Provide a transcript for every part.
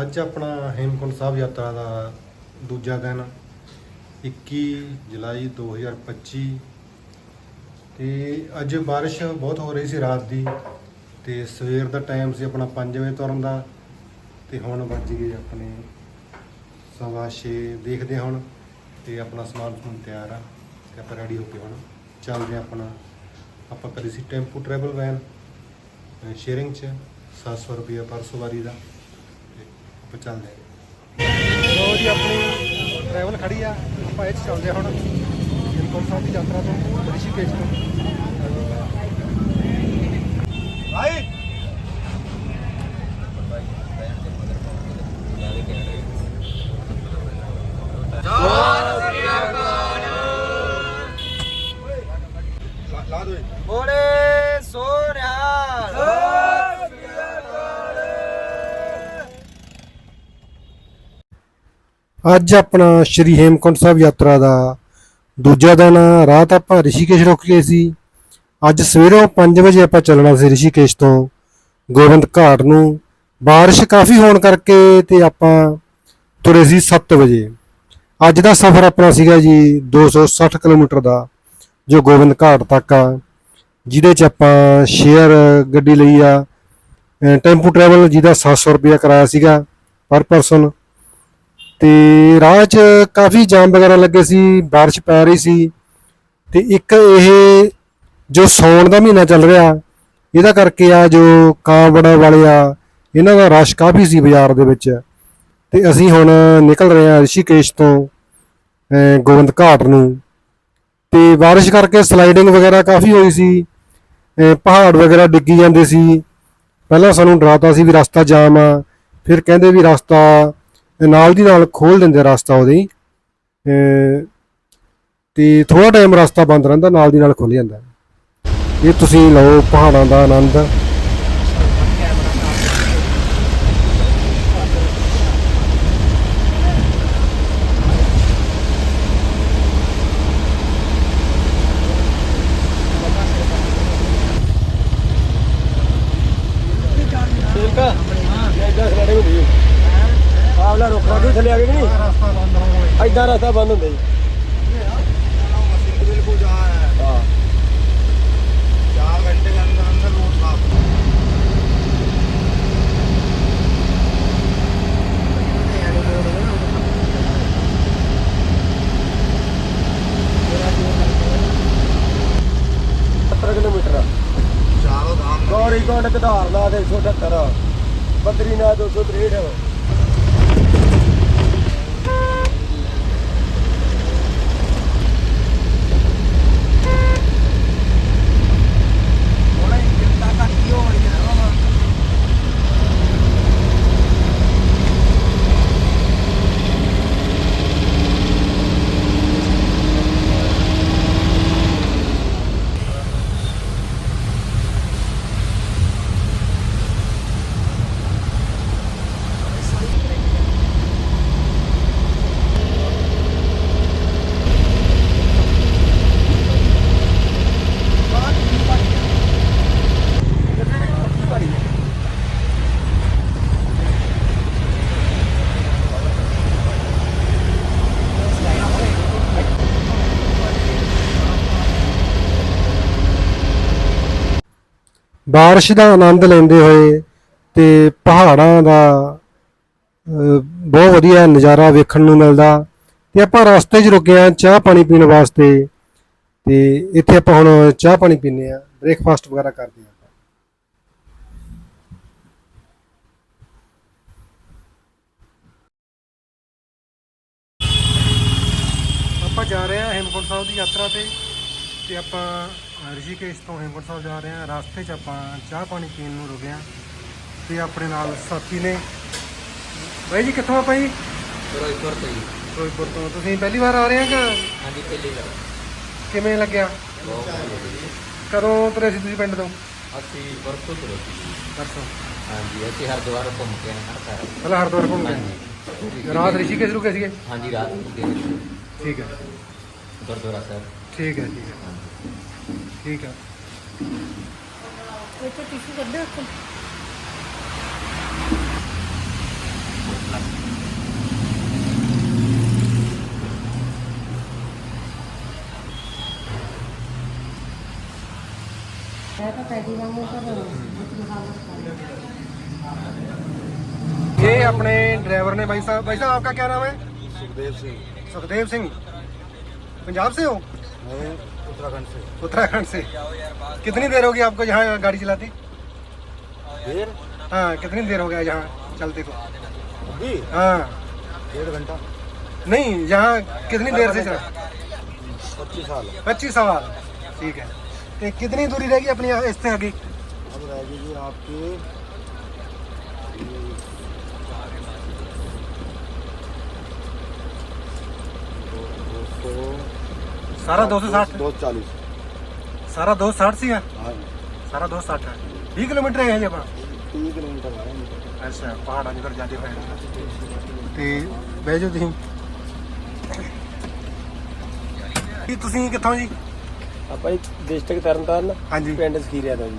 ਅੱਜ ਆਪਣਾ ਹੇਮਕੁੰਟ ਸਾਹਿਬ ਯਾਤਰਾ ਦਾ ਦੂਜਾ ਦਿਨ 21 ਜੁਲਾਈ 2025 ਤੇ ਅੱਜ ਬਾਰਿਸ਼ ਬਹੁਤ ਹੋ ਰਹੀ ਸੀ ਰਾਤ ਦੀ, ਤੇ ਸਵੇਰ ਦਾ ਟਾਈਮ ਸੀ ਆਪਣਾ 5 ਵਜੇ ਤੁਰਨ ਦਾ, ਤੇ ਹੁਣ ਵੱਜ ਗਏ ਆਪਣੇ ਸਵਾ ਛੇ, ਦੇਖਦੇ ਹਾਂ ਹੁਣ, ਤੇ ਆਪਣਾ ਸਮਾਨ ਹੁਣ ਤਿਆਰ ਆ, ਤੇ ਆਪਾਂ ਰੈਡੀ ਹੋ ਕੇ ਹੁਣ ਚੱਲਦੇ ਹਾਂ ਆਪਣਾ, ਆਪਾਂ ਕਰੀ ਸੀ ਟੈਂਪੂ ਟਰੈਵਲ ਵੈਨ ਸ਼ੇਅਰਿੰਗ ਚ 700 ਰੁਪਏ ਪਰ ਸਵਾਰੀ ਦਾ। ਆਪਾਂ ਚੱਲਦੇ ਹਾਂ। ਲੋ ਜੀ ਆਪਣੀ ਟਰੈਵਲ ਖੜੀ ਆ। ਆਪਾਂ ਇਹ 'ਚ ਚੱਲਦੇ ਹੁਣ ਹੇਮਕੁੰਟ ਸਾਹਿਬ ਦੀ ਯਾਤਰਾ ਤੋਂ ਰਿਸ਼ੀਕੇਸ਼ ਤੋਂ। ਭਾਈ ਲਾ ਦੋ ਬੋਲੇ ਸੋਨਿਹਾਲ ਅੱਜ ਆਪਣਾ ਸ਼੍ਰੀ ਹੇਮਕੁੰਟ ਸਾਹਿਬ ਯਾਤਰਾ ਦਾ ਦੂਜਾ ਦਿਨ ਰਾਤ ਆਪਾਂ ਰਿਸ਼ੀਕੇਸ਼ ਰੁਕ ਗਏ ਸੀ। ਅੱਜ ਸਵੇਰੋਂ 5 ਵਜੇ ਆਪਾਂ ਚੱਲਣਾ ਸੀ ਰਿਸ਼ੀਕੇਸ਼ ਤੋਂ ਗੋਬਿੰਦ ਘਾਟ ਨੂੰ। ਬਾਰਿਸ਼ ਕਾਫੀ ਹੋਣ ਕਰਕੇ ਤੇ ਆਪਾਂ ਤੁਰੇ ਸੀ 7 ਵਜੇ। ਅੱਜ ਦਾ ਸਫ਼ਰ ਆਪਣਾ ਸੀਗਾ ਜੀ 260 ਕਿਲੋਮੀਟਰ ਦਾ, ਜੋ ਗੋਬਿੰਦ ਘਾਟ ਤੱਕ ਆ। ਜਿਹਦੇ ਚ ਆਪਾਂ ਸ਼ੇਅਰ ਗੱਡੀ ਲਈ ਆ। ਟੈਂਪੂ ਟਰੈਵਲ ਜਿਹਦਾ 700 ਰੁਪਇਆ ਕਿਰਾਇਆ ਸੀਗਾ ਪਰ ਪਰਸਨ। ਤੇ ਰਾਹ 'ਚ ਕਾਫੀ ਜਾਮ ਵਗੈਰਾ ਲੱਗੇ ਸੀ بارش ਪੈ ਰਹੀ ਸੀ ਤੇ ਇੱਕ ਇਹ ਜੋ ਸੌਣ ਦਾ ਮਹੀਨਾ ਚੱਲ ਰਿਹਾ ਇਹਦਾ ਕਰਕੇ ਆ ਜੋ ਕਾਂਵੜ ਵਾਲੇ ਆ ਇਹਨਾਂ ਦਾ ਰਸ਼ ਕਾਫੀ ਸੀ ਬਾਜ਼ਾਰ ਦੇ ਵਿੱਚ ਤੇ ਅਸੀਂ ਹੁਣ ਨਿਕਲ ਰਹੇ ਹਾਂ ਰਿਸ਼ੀਕੇਸ਼ ਤੋਂ ਅਹ ਗੋਬਿੰਦ ਘਾਟ ਨੂੰ ਤੇ بارش ਕਰਕੇ ਸਲਾਈਡਿੰਗ ਵਗੈਰਾ ਕਾਫੀ ਹੋਈ ਸੀ ਅਹ ਪਹਾੜ ਵਗੈਰਾ ਡਿੱਗੀ ਜਾਂਦੇ ਸੀ ਪਹਿਲਾਂ ਸਾਨੂੰ ਡਰਾਤਾ ਸੀ ਵੀ ਰਸਤਾ ਜਾਮ ਆ ਫਿਰ ਕਹਿੰਦੇ ਵੀ ਰਸਤਾ ਨਾਲ ਦੀ ਨਾਲ ਖੋਲ ਦਿੰਦੇ ਰਸਤਾ ਉਹਦੇ ਹੀ। ਅਹ ਤੇ ਥੋੜਾ ਟਾਈਮ ਰਸਤਾ ਬੰਦ ਰਹਿੰਦਾ, ਨਾਲ ਦੀ ਨਾਲ ਖੁੱਲ ਜਾਂਦਾ। ਇਹ ਤੁਸੀਂ ਲਓ ਪਹਾੜਾਂ ਦਾ ਆਨੰਦ ਠੀਕ ਆ ਐਦਾਂ ਖੜੇ ਹੁੰਦੇ ਆਵਲਾ ਰੋਕਣਾ ਵੀ ਥੱਲੇ ਆ ਗਏ ਕਿ ਰਸਤਾ ਬੰਦ ਐਦਾਂ ਰਸਤਾ ਬੰਦ ਹੁੰਦਾ ਜੀ। ਬਿਲਕੁਲ ਜਾ ਹੈ। ਹਾਂ 4 ਘੰਟੇ ਦੇ ਅੰਦਰ ਅੰਦਰ ਰੋਡ ਸਾਫ਼ ਕਿਲੋਮੀਟਰ ਚਾਰੋਂ ਧਾਮ ਗੌਰੀ ਕੋਂਡ ਕਧਾਰ ਦਾ 178 ਬਦਰੀਨਾਥ 263 ਬਾਰਿਸ਼ ਦਾ ਆਨੰਦ ਲੈਂਦੇ ਹੋਏ ਤੇ ਪਹਾੜਾਂ ਦਾ ਬਹੁਤ ਵਧੀਆ ਨਜ਼ਾਰਾ ਵੇਖਣ ਨੂੰ ਮਿਲਦਾ। ਤੇ ਆਪਾਂ ਰਸਤੇ 'ਚ ਰੁਕੇ ਆ ਚਾਹ ਪਾਣੀ ਪੀਣ ਵਾਸਤੇ। ਤੇ ਇੱਥੇ ਆਪਾਂ ਹੁਣ ਚਾਹ ਪਾਣੀ ਪੀਨੇ ਆ ਬ੍ਰੇਕਫਾਸਟ ਵਗੈਰਾ ਕਰਦੇ ਆ ਆਪਾਂ ਜਾ ਰਹੇ ਹਾਂ ਹੇਮਕੁੰਟ ਸਾਹਿਬ ਦੀ ਯਾਤਰਾ ਤੇ। ਤੇ ਆਪਾਂ ਰਿਸ਼ੀਕੇਸ਼ ਤੋਂ ਹੇਮਕੁੰਟ ਸਾਹਿਬ ਜਾ ਰਹੇ ਹਾਂ। ਰਸਤੇ 'ਚ ਆਪਾਂ ਚਾਹ ਪਾਣੀ ਪੀਣ ਨੂੰ ਰੁਕੇ ਹਾਂ ਤੇ ਆਪਣੇ ਨਾਲ ਸਾਥੀ ਨੇ। ਬਾਈ ਜੀ ਕਿੱਥੋਂ ਆਪਾਂ ਜੀ? ਫਿਰੋਜ਼ਪੁਰ ਤੋਂ ਜੀ। ਫਿਰੋਜ਼ਪੁਰ ਤੋਂ। ਤੁਸੀਂ ਪਹਿਲੀ ਵਾਰ ਆ ਰਹੇ ਹੋ ਕਿ ਹਾਂਜੀ ਪਹਿਲੀ ਵਾਰ। ਕਿਵੇਂ ਲੱਗਿਆ? ਬਹੁਤ ਵਧੀਆ। ਕਦੋਂ ਤੁਰੇ ਸੀ ਤੁਸੀਂ ਪਿੰਡ ਤੋਂ? ਅਸੀਂ ਪਰਸੋਂ ਤੁਰੇ ਸੀ। ਪਰਸੋਂ। ਹਾਂਜੀ ਅਸੀਂ ਹਰਿਦੁਆਰ ਘੁੰਮ ਕੇ ਆਏ ਹਾਂ ਸਾਰਾ। ਪਹਿਲਾਂ ਹਰਿਦੁਆਰ ਘੁੰਮ ਗਏ ਹਾਂਜੀ। ਰਾਤ ਰਿਸ਼ੀਕੇਸ਼ ਰੁਕੇ ਸੀਗੇ? ਹਾਂਜੀ ਰਾਤ ਨੂੰ ਗਏ ਸੀ ਠੀਕ ਹੈ। ਗੁਰਦੁਆਰਾ ਸਾਹਿਬ। ਠੀਕ ਹੈ ਠੀਕ ਹੈ। ठीक है। ये अपने ड्राइवर ने भाई साहब भाई साहब आपका क्या नाम है? सुखदेव सिंह। सुखदेव सिंह। पंजाब से हो। हाँ। उत्तराखंड से। उत्तराखंड से। कितनी देर होगी आपको यहाँ गाड़ी चलाती? देर? हाँ कितनी देर हो गया यहाँ चलते को? अभी? हाँ। डेढ़ घंटा। नहीं यहाँ कितनी देर से चला? पच्चीस साल। पच्चीस सवाल ठीक है। तो कितनी दूरी रहेगी अपनी यहाँ? इससे आगे अब रहेगी आपकी सारा दो सौ साठ दो चालीस सारा दो साठ सी है हाँ ਸਾਰਾ 260 ਹੈ 20 ਕਿਲੋਮੀਟਰ ਹੈ ਜੀ ਆਪਣਾ तीन किलोमीटर है ਅੱਛਾ ਪਹਾੜਾਂ ਦੀ ਫਿਰ ਜਾਂਦੇ ਪਏ ਤੇ ਬਹਿ ਜਾਓ ਤੁਸੀਂ ਕੀ ਤੁਸੀਂ ਕਿੱਥੋਂ ਜੀ ਆਪਾਂ ਜੀ ਡਿਸਟ੍ਰਿਕਟ ਤਰਨਤਾਰਨ ਹਾਂਜੀ ਪਿੰਡ ਸਕੀਰਿਆ ਤੋਂ ਜੀ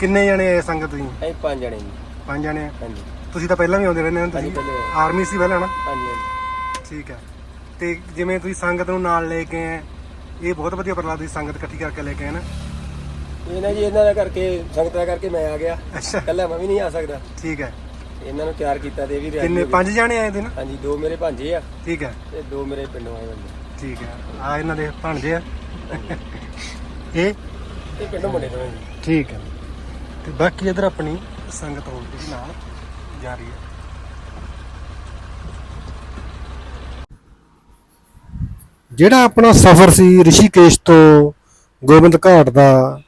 ਕਿੰਨੇ ਜਣੇ ਆਏ ਸੰਗਤ ਤੁਸੀਂ ਅਸੀਂ ਪੰਜ ਜਣੇ ਜੀ ਪੰਜ ਜਣੇ ਆ। ਹਾਂਜੀ ਤੁਸੀਂ ਤਾਂ ਪਹਿਲਾਂ ਵੀ ਆਉਂਦੇ ਰਹਿੰਦੇ ਹੋ ਹਾਂਜੀ, ਤੁਸੀਂ ਪਹਿਲੇ। ਆਰਮੀ ਸੀ ਪਹਿਲਾਂ ਨਾ ਹਾਂਜੀ ਹਾਂਜੀ ਠੀਕ ਹੈ ਤੇ ਜਿਵੇਂ ਤੁਸੀਂ ਸੰਗਤ ਨੂੰ ਨਾਲ ਲੈ ਕੇ ਆਏ ਇਹ ਬਹੁਤ ਵਧੀਆ ਉਪਰਾਲਾ ਤੁਸੀਂ ਸੰਗਤ ਇਕੱਠੀ ਕਰਕੇ ਲੈ ਕੇ ਆਏ ਨਾ। ਇਹ ਨਾ ਜੀ ਇਹਨਾਂ ਦਾ ਕਰਕੇ ਸੰਗਤਾਂ ਕਰਕੇ ਮੈਂ ਆ ਗਿਆ। ਅੱਛਾ। ਕੱਲਾ ਮੈਂ ਵੀ ਨਹੀਂ ਆ ਸਕਦਾ। ਠੀਕ ਹੈ। ਇਹਨਾਂ ਨੂੰ ਤਿਆਰ ਕੀਤਾ ਤੇ ਇਹ ਵੀ ਕਿੰਨੇ। ਪੰਜ ਜਣੇ ਆਏ ਤੇ ਨਾ ਹਾਂਜੀ ਦੋ ਮੇਰੇ ਭਾਂਜੇ ਆ ਠੀਕ ਹੈ। ਤੇ ਦੋ ਮੇਰੇ ਪਿੰਡੋਂ ਆਏ ਬੰਦੇ ਠੀਕ ਹੈ। ਆ ਇਹਨਾਂ ਦੇ ਭਾਣਜੇ ਆ। ਇਹ? ਇਹ ਪਿੰਡੋਂ ਮੁੰਡੇ ਤੋਂ ਠੀਕ ਹੈ। ਤੇ ਬਾਕੀ ਇਧਰ ਆਪਣੀ ਸੰਗਤ ਹੋਰ ਜਿਹੜੀ ਨਾਲ ਜਾ ਰਹੀ ਹੈ। ਜਿਹੜਾ ਆਪਣਾ ਸਫ਼ਰ ਸੀ ਰਿਸ਼ੀਕੇਸ਼ ਤੋਂ ਗੋਬਿੰਦ ਘਾਟ ਦਾ,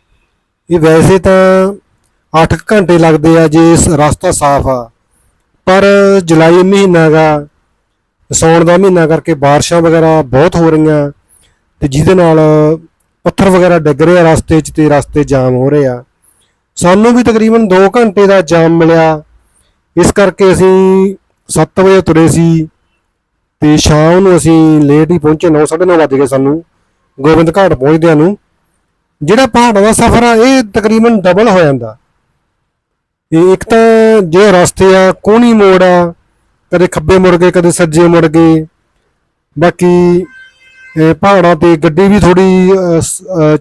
ਇਹ ਵੈਸੇ ਤਾਂ 8 ਘੰਟੇ ਲੱਗਦੇ ਆ ਜੇ ਇਸ ਰਸਤਾ ਸਾਫ਼ ਆ। ਪਰ ਜੁਲਾਈ ਮਹੀਨਾ ਗਾ ਸੌਣ ਦਾ ਮਹੀਨਾ ਕਰਕੇ ਬਾਰਿਸ਼ਾਂ ਵਗੈਰਾ ਬਹੁਤ ਹੋ ਰਹੀਆਂ ਤੇ ਜਿਹਦੇ ਨਾਲ ਪੱਥਰ ਵਗੈਰਾ ਡਿੱਗ ਰਹੇ ਆ ਰਸਤੇ 'ਚ ਤੇ ਰਸਤੇ ਜਾਮ ਹੋ ਰਹੇ ਆ। ਸਾਨੂੰ ਵੀ ਤਕਰੀਬਨ 2 ਘੰਟੇ ਦਾ ਜਾਮ ਮਿਲਿਆ। ਇਸ ਕਰਕੇ ਅਸੀਂ 7 ਵਜੇ ਤੁਰੇ ਸੀ। ਤੇ ਸ਼ਾਮ ਨੂੰ ਅਸੀਂ ਲੇਟ ਹੀ ਪਹੁੰਚੇ 9:30 ਵੱਜ ਗਏ ਸਾਨੂੰ, ਗੋਬਿੰਦ ਘਾਟ ਪਹੁੰਚਦਿਆਂ ਨੂੰ। ਜਿਹੜਾ ਪਹਾੜਾਂ ਦਾ ਸਫ਼ਰ ਆ, ਇਹ ਤਕਰੀਬਨ ਡਬਲ ਹੋ ਜਾਂਦਾ। ਇਹ ਇੱਕ ਤਾਂ ਜੋ ਰਸਤੇ ਆ ਕੋਣੀ ਮੋੜ ਆ, ਕਦੇ ਖੱਬੇ ਮੁੜ ਗਏ, ਕਦੇ ਸੱਜੇ ਮੁੜ ਗਏ। ਬਾਕੀ ਪਹਾੜਾਂ ਤੇ ਗੱਡੀ ਵੀ ਥੋੜੀ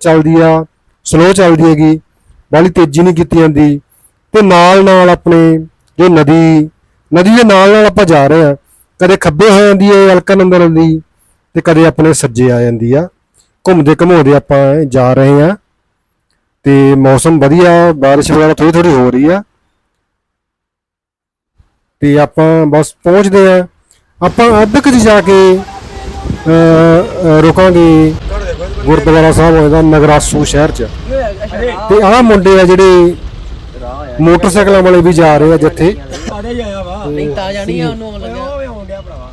ਚੱਲਦੀ ਆ ਸਲੋ ਚੱਲਦੀ ਹੈਗੀ, ਬਾਲੀ ਤੇਜ਼ੀ ਨਹੀਂ ਕੀਤੀ ਜਾਂਦੀ। ਤੇ ਨਾਲ ਨਾਲ ਆਪਣੇ ਜੋ ਨਦੀ ਨਦੀ ਦੇ ਨਾਲ ਨਾਲ ਆਪਾਂ ਜਾ ਰਹੇ ਆ ਕਦੇ ਖੱਬੇ ਹੋ ਜਾਂਦੀ ਹੈ ਅਲਕਨੰਦਰ ਦੀ ਤੇ ਕਦੇ ਆਪਣੇ ਸੱਜੇ ਆ ਜਾਂਦੀ ਆ। ਘੁੰਮਦੇ ਘਮਾਉਂਦੇ ਆਪਾਂ ਜਾ ਰਹੇ ਆ ਤੇ ਮੌਸਮ ਵਧੀਆ ਬਾਰਿਸ਼ ਵਗੈਰਾ ਥੋੜੀ ਥੋੜੀ ਹੋ ਰਹੀ ਆ। ਤੇ ਆਪਾਂ ਬਸ ਪਹੁੰਚਦੇ ਆ। ਆਪਾਂ ਅੱਧ ਕੁ ਜਾ ਕੇ ਰੁਕਾਂਗੇ ਗੁਰਦੁਆਰਾ ਸਾਹਿਬ ਹੋਏਗਾ ਨਗਰਾਸੂ ਸ਼ਹਿਰ 'ਚ। ਤੇ ਆਹ ਮੁੰਡੇ ਆ ਜਿਹੜੇ ਮੋਟਰਸਾਈਕਲਾਂ ਵਾਲੇ ਵੀ ਜਾ ਰਹੇ ਆ ਜਿੱਥੇ। ਨਹੀਂ ਤਾਂ ਜਾਣੀ ਆ ਉਹਨੂੰ ਲੱਗਿਆ ਉਹ ਆਉਣ ਡਿਆ ਭਰਾਵਾ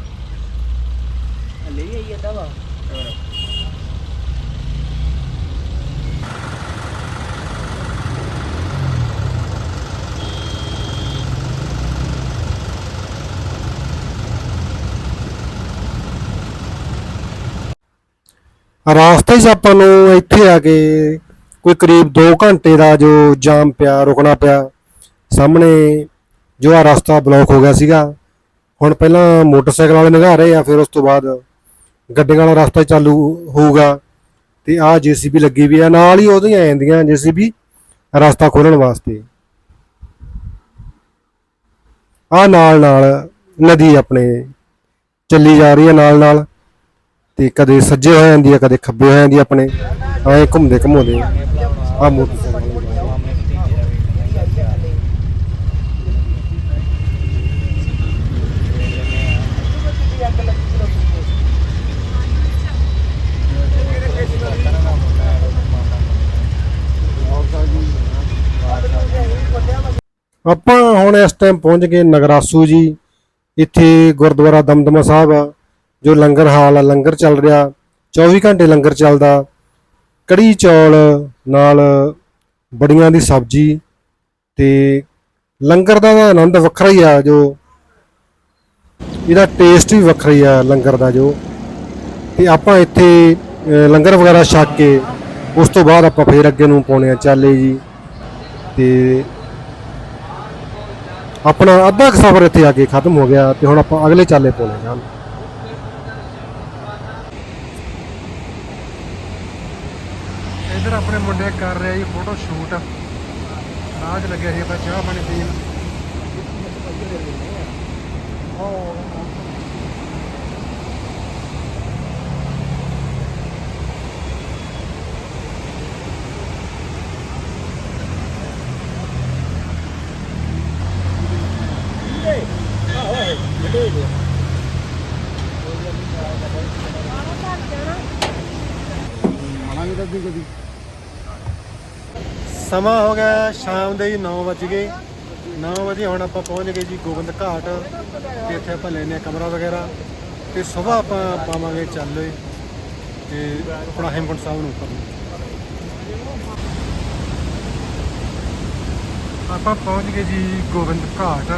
ਹਲੇ ਵੀ ਆਈ ਏਦਾਂ ਵਾ ਰਾਸਤੇ 'ਚ ਆਪਾਂ ਨੂੰ ਇੱਥੇ ਆ ਕੇ ਕੋਈ ਕਰੀਬ 2 ਘੰਟੇ ਦਾ ਜੋ ਜਾਮ ਪਿਆ, ਰੁਕਣਾ ਪਿਆ, ਸਾਹਮਣੇ ਜੋ ਆ ਰਸਤਾ ਬਲੌਕ ਹੋ ਗਿਆ ਸੀਗਾ। ਹੁਣ ਪਹਿਲਾਂ ਮੋਟਰਸਾਈਕਲ ਵਾਲੇ ਲੰਘਾ ਰਹੇ ਆ, ਫਿਰ ਉਸ ਤੋਂ ਬਾਅਦ ਗੱਡੀਆਂ ਵਾਲਾ ਰਸਤਾ ਚਾਲੂ ਹੋਊਗਾ ਤੇ ਆ ਜੀਸੀਬੀ ਲੱਗੀ ਵੀ ਆ, ਨਾਲ ਹੀ ਉਹਦੀਆਂ ਆ ਜਾਂਦੀਆਂ ਜੀਸੀਬੀ ਰਸਤਾ ਖੋਲਣ ਵਾਸਤੇ। ਆ ਨਾਲ ਨਾਲ ਨਦੀ ਆਪਣੇ ਚੱਲੀ ਜਾ ਰਹੀ ਹੈ ਨਾਲ ਨਾਲ ਤੇ ਕਦੇ ਸੱਜੇ ਹੋ ਜਾਂਦੀ ਹੈ ਕਦੇ ਖੱਬੇ ਹੋ ਜਾਂਦੀ ਹੈ ਆਪਣੇ। ਐ ਘੁੰਮਦੇ ਘੁੰਮਾਉਂਦੇ ਆ ਮੋਟਰਸਾਈਕਲ ਆਪਾਂ ਹੁਣ ਇਸ ਟਾਈਮ ਪਹੁੰਚ ਗਏ ਨਗਰਾਸੂ ਜੀ। ਇੱਥੇ ਗੁਰਦੁਆਰਾ ਦਮਦਮਾ ਸਾਹਿਬ ਆ। ਜੋ ਲੰਗਰ ਹਾਲ ਆ, ਲੰਗਰ ਚੱਲ ਰਿਹਾ 24 ਘੰਟੇ ਲੰਗਰ ਚੱਲਦਾ। ਕੜੀ ਚੌਲ ਨਾਲ ਬੜੀਆਂ ਦੀ ਸਬਜ਼ੀ ਤੇ ਲੰਗਰ ਦਾ ਆਨੰਦ ਵੱਖਰਾ ਹੀ ਆ ਜੋ, ਇਹਦਾ ਟੇਸਟ ਵੀ ਵੱਖਰਾ ਹੀ ਆ ਲੰਗਰ ਦਾ ਜੋ। ਤੇ ਆਪਾਂ ਇੱਥੇ ਲੰਗਰ ਵਗੈਰਾ ਛੱਕ ਕੇ, ਉਸ ਤੋਂ ਬਾਅਦ ਆਪਾਂ ਫੇਰ ਅੱਗੇ ਨੂੰ ਪਾਉਣੇ ਆ ਚਾਲੇ ਜੀ। ਤੇ ਆਪਣਾ ਅੱਧਾ ਕੁ ਸਫ਼ਰ ਇੱਥੇ ਆ ਕੇ ਖਤਮ ਹੋ ਗਿਆ ਤੇ ਹੁਣ ਆਪਾਂ ਅਗਲੇ ਚਾਲੇ ਪਾਉਣੇ ਹਨ ਇਧਰ ਆਪਣੇ ਮੁੰਡੇ ਕਰ ਰਿਹਾ ਜੀ ਫੋਟੋ ਸ਼ੂਟ ਰਾਹ ਲੱਗਿਆ ਸੀ ਆਪਾਂ ਚਾਹ ਪਾਣੀ ਪੀਣ। ਸਮਾਂ ਹੋ ਗਿਆ ਸ਼ਾਮ ਦੇ 9 ਵਜ ਗਏ। 9 ਵਜੇ ਹੁਣ ਆਪਾਂ ਪਹੁੰਚ ਗਏ ਜੀ ਗੋਬਿੰਦ ਘਾਟ, ਤੇ ਇੱਥੇ ਆਪਾਂ ਲੈਨੇ ਆ ਕਮਰਾ ਵਗੈਰਾ। ਤੇ ਸਵੇਰ ਆਪਾਂ ਪਾਵਾਂਗੇ ਚੱਲੇ ਤੇ ਆਪਣਾ ਹੇਮਕੁੰਟ ਸਾਹਿਬ ਨੂੰ ਉੱਪਰ ਆਪਾਂ ਪਹੁੰਚ ਗਏ ਜੀ ਗੋਬਿੰਦ ਘਾਟ,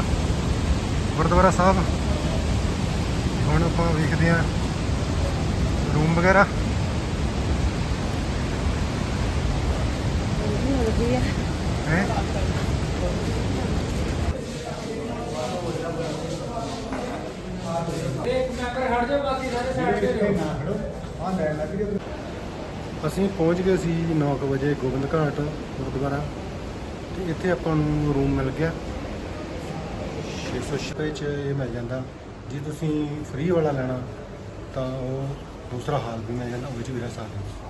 ਗੁਰਦੁਆਰਾ ਸਾਹਿਬ। ਹੁਣ ਆਪਾਂ ਵੇਖਦੇ ਆ ਰੂਮ ਵਗੈਰਾ। ਹੈ? ਅਸੀਂ ਪਹੁੰਚ ਗਏ ਸੀ 9 ਵਜੇ ਗੋਬਿੰਦ ਘਾਟ ਗੁਰਦੁਆਰਾ। ਤੇ ਇੱਥੇ ਆਪਾਂ ਨੂੰ ਰੂਮ ਮਿਲ ਗਿਆ। 606 ਚ ਇਹ ਮਿਲ ਜਾਂਦਾ। ਜੇ ਤੁਸੀਂ ਫ੍ਰੀ ਵਾਲਾ ਲੈਣਾ ਤਾਂ ਉਹ ਦੂਸਰਾ ਹਾਲ ਵੀ ਮਿਲ ਜਾਂਦਾ ਉਹ ਵਿੱਚ ਵੀ ਰਹਿ ਸਕਦੇ ਹੋ।